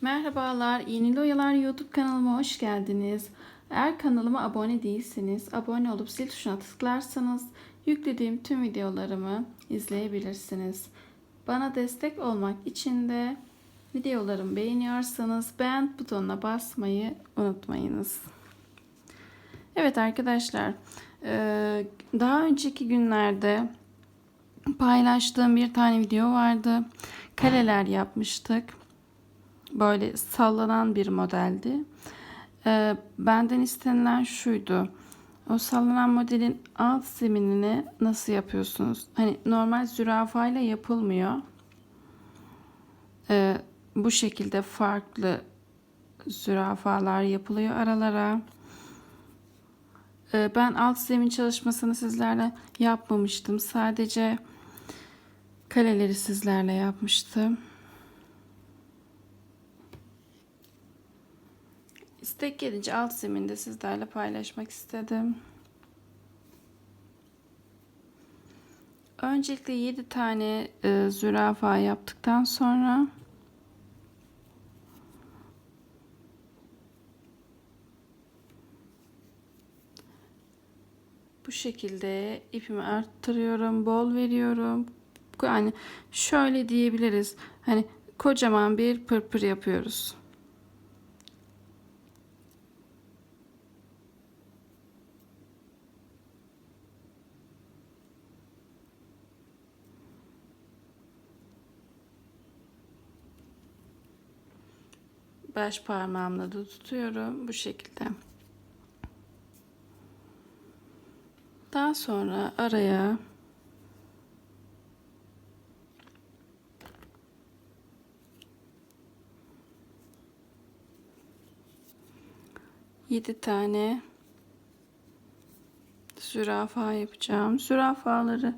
Merhabalar, Yeni Oyalar YouTube kanalıma hoş geldiniz. Eğer kanalıma abone değilseniz, abone olup zil tuşuna tıklarsanız yüklediğim tüm videolarımı izleyebilirsiniz. Bana destek olmak için de videolarımı beğeniyorsanız beğen butonuna basmayı unutmayınız. Evet arkadaşlar, eee, daha önceki günlerde paylaştığım bir tane video vardı. Kareler yapmıştık böyle sallanan bir modeldi. Ee, benden istenilen şuydu. O sallanan modelin alt zeminini nasıl yapıyorsunuz? Hani normal zürafayla yapılmıyor. Ee, bu şekilde farklı zürafalar yapılıyor aralara. Ee, ben alt zemin çalışmasını sizlerle yapmamıştım. Sadece kaleleri sizlerle yapmıştım. İstek gelince alt zeminde sizlerle paylaşmak istedim. Öncelikle 7 tane e, zürafa yaptıktan sonra bu şekilde ipimi arttırıyorum, bol veriyorum. Yani şöyle diyebiliriz. Hani kocaman bir pırpır yapıyoruz. Baş parmağımla da tutuyorum bu şekilde. Daha sonra araya yedi tane zürafa yapacağım. Zürafaları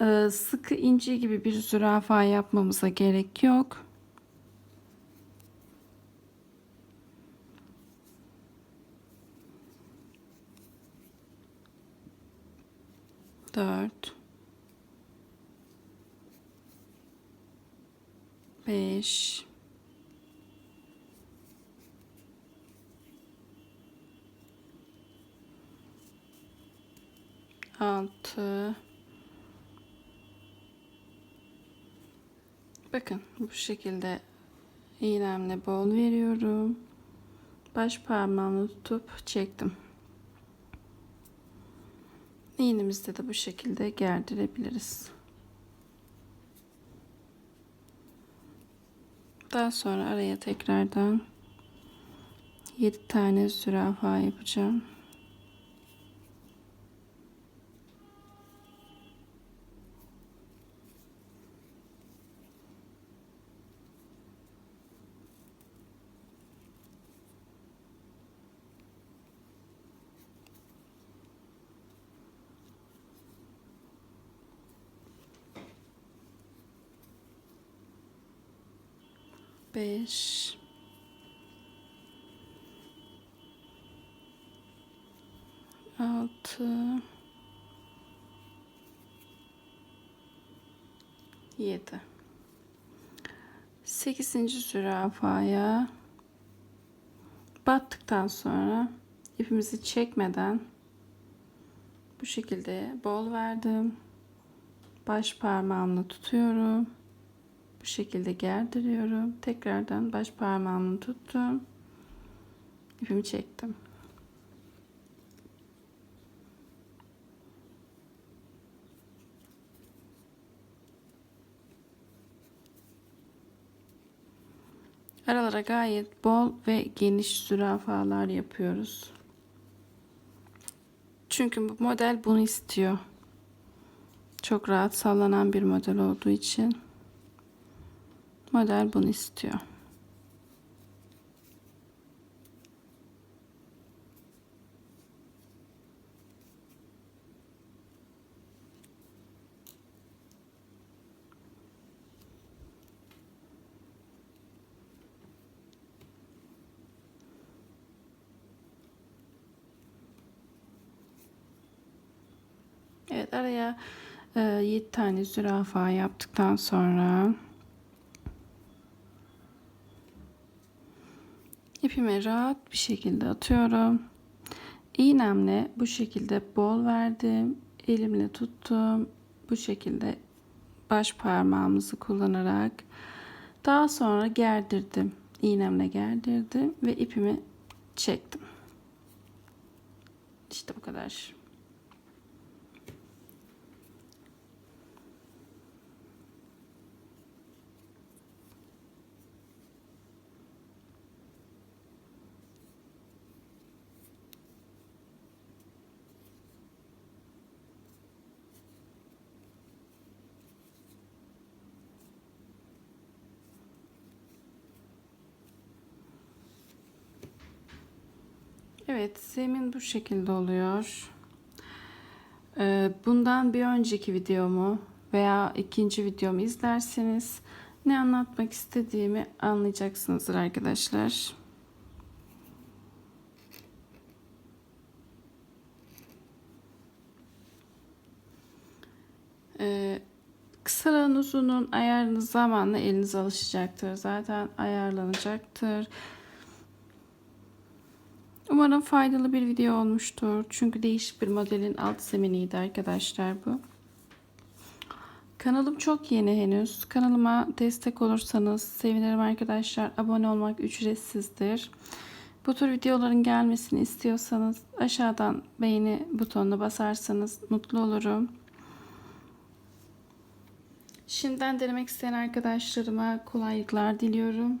e, sıkı ince gibi bir zürafa yapmamıza gerek yok. Dört, beş, altı. Bakın bu şekilde iğnemle bol veriyorum. Baş parmağımla tutup çektim. İğnemizde de bu şekilde gerdirebiliriz. Daha sonra araya tekrardan 7 tane zürafa yapacağım. Beş, altı, yedi, sekizinci zürafaya battıktan sonra ipimizi çekmeden bu şekilde bol verdim. Baş parmağımla tutuyorum bu şekilde gerdiriyorum. Tekrardan baş parmağımı tuttum. İpimi çektim. Aralara gayet bol ve geniş zürafalar yapıyoruz. Çünkü bu model bunu istiyor. Çok rahat sallanan bir model olduğu için. Model bunu istiyor. Evet araya e, 7 tane zürafa yaptıktan sonra İpimi rahat bir şekilde atıyorum. İğnemle bu şekilde bol verdim. Elimle tuttum. Bu şekilde baş parmağımızı kullanarak daha sonra gerdirdim. İğnemle gerdirdim ve ipimi çektim. İşte bu kadar. Evet, zemin bu şekilde oluyor. Ee, Bundan bir önceki videomu veya ikinci videomu izlerseniz ne anlatmak istediğimi anlayacaksınızdır arkadaşlar. Ee, Kısalığın uzunun ayarını zamanla eliniz alışacaktır. Zaten ayarlanacaktır. Umarım faydalı bir video olmuştur. Çünkü değişik bir modelin alt zeminiydi arkadaşlar bu. Kanalım çok yeni henüz. Kanalıma destek olursanız sevinirim arkadaşlar. Abone olmak ücretsizdir. Bu tür videoların gelmesini istiyorsanız aşağıdan beğeni butonuna basarsanız mutlu olurum. Şimdiden denemek isteyen arkadaşlarıma kolaylıklar diliyorum.